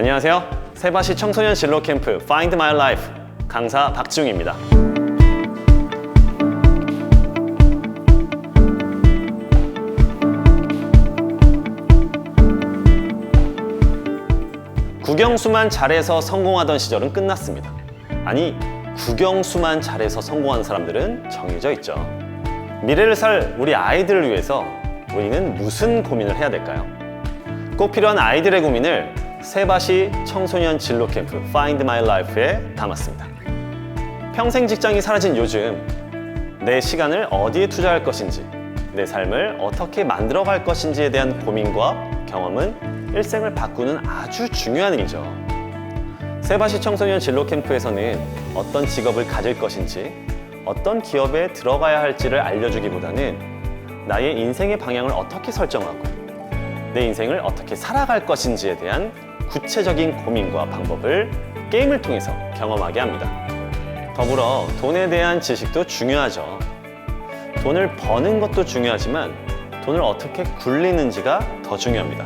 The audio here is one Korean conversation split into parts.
안녕하세요. 세바시 청소년 진로 캠프 Find My Life 강사 박지웅입니다. 국영수만 잘해서 성공하던 시절은 끝났습니다. 아니, 국영수만 잘해서 성공한 사람들은 정해져 있죠. 미래를 살 우리 아이들을 위해서 우리는 무슨 고민을 해야 될까요? 꼭 필요한 아이들의 고민을 세바시 청소년 진로 캠프 Find My Life에 담았습니다. 평생 직장이 사라진 요즘 내 시간을 어디에 투자할 것인지 내 삶을 어떻게 만들어 갈 것인지에 대한 고민과 경험은 일생을 바꾸는 아주 중요한 일이죠. 세바시 청소년 진로 캠프에서는 어떤 직업을 가질 것인지 어떤 기업에 들어가야 할지를 알려주기보다는 나의 인생의 방향을 어떻게 설정하고 내 인생을 어떻게 살아갈 것인지에 대한 구체적인 고민과 방법을 게임을 통해서 경험하게 합니다. 더불어 돈에 대한 지식도 중요하죠. 돈을 버는 것도 중요하지만 돈을 어떻게 굴리는지가 더 중요합니다.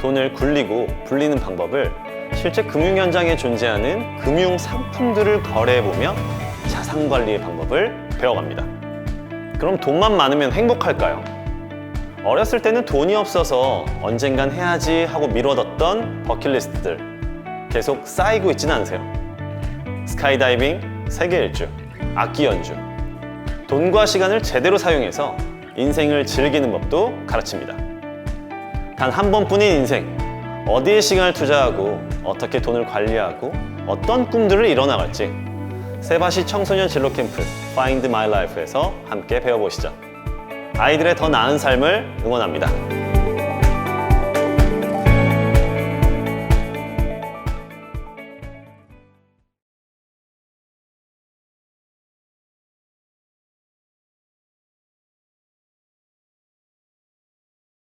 돈을 굴리고 불리는 방법을 실제 금융 현장에 존재하는 금융 상품들을 거래해보며 자산 관리의 방법을 배워갑니다. 그럼 돈만 많으면 행복할까요? 어렸을 때는 돈이 없어서 언젠간 해야지 하고 미뤄뒀던 버킷리스트들 계속 쌓이고 있지는 않으세요? 스카이다이빙, 세계 일주, 악기 연주 돈과 시간을 제대로 사용해서 인생을 즐기는 법도 가르칩니다. 단 한 번뿐인 인생 어디에 시간을 투자하고 어떻게 돈을 관리하고 어떤 꿈들을 이뤄나갈지 세바시 청소년 진로 캠프 Find My Life에서 함께 배워보시죠. 아이들의 더 나은 삶을 응원합니다.